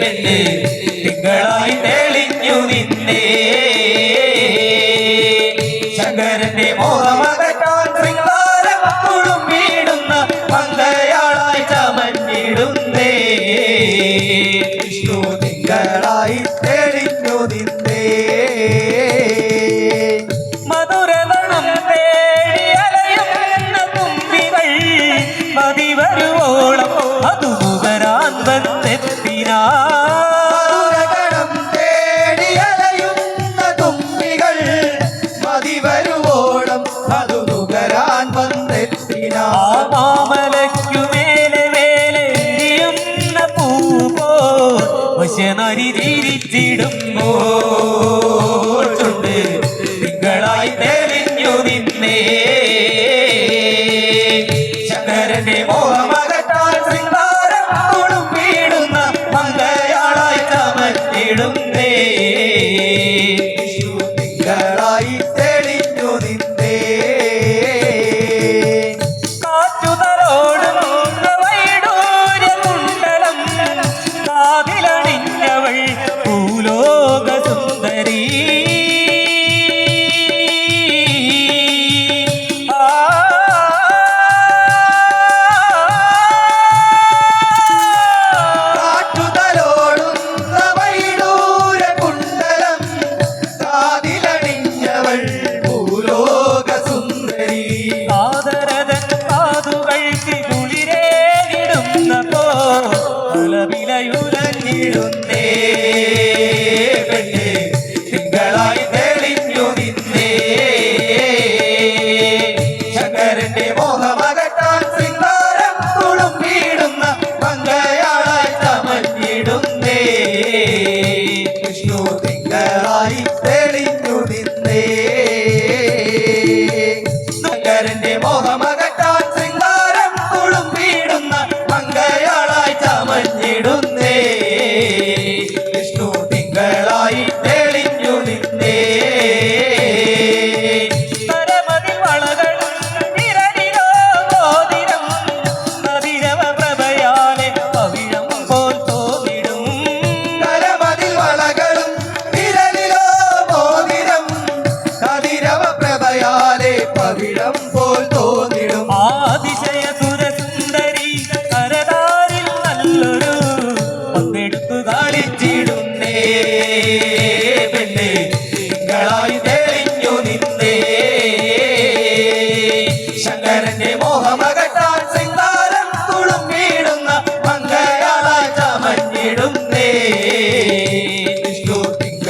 പെണ്ണെ തിങ്കളായി തെളിഞ്ഞു നിന്നേ. ശങ്കരന്റെ മോഹമകറ്റാൻ ശൃംഗാരമപ്പോഴും വീടുന്ന മങ്കയാളായി ചമഞ്ഞിടുന്നേ. വിഷ്ണു തിങ്കളായി തെളി தித்திடும்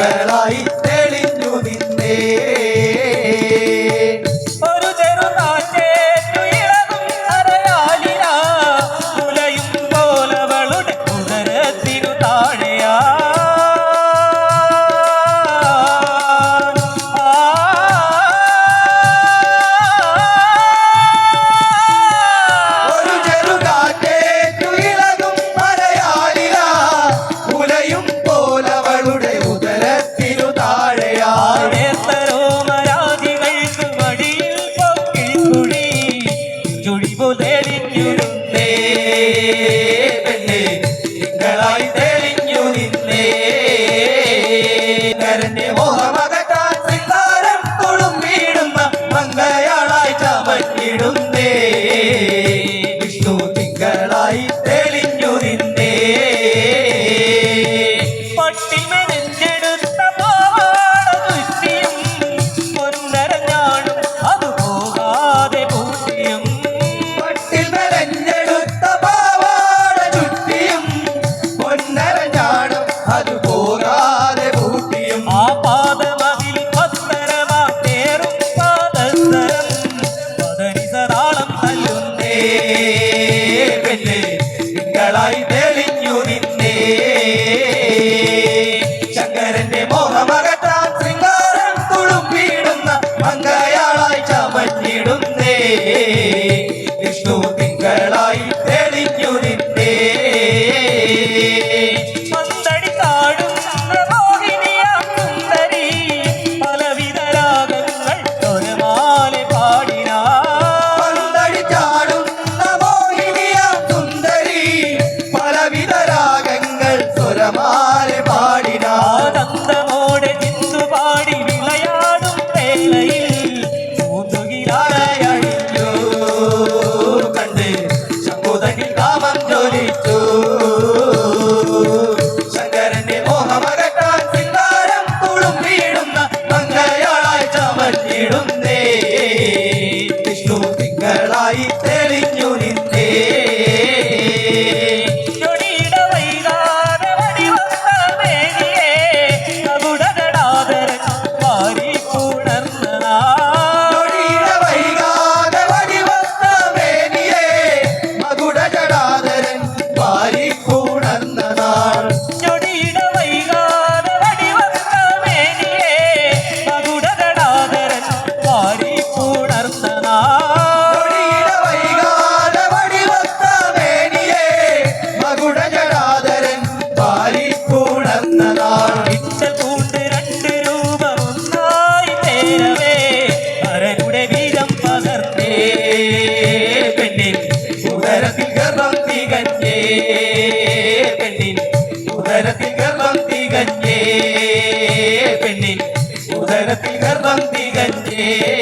来来 রে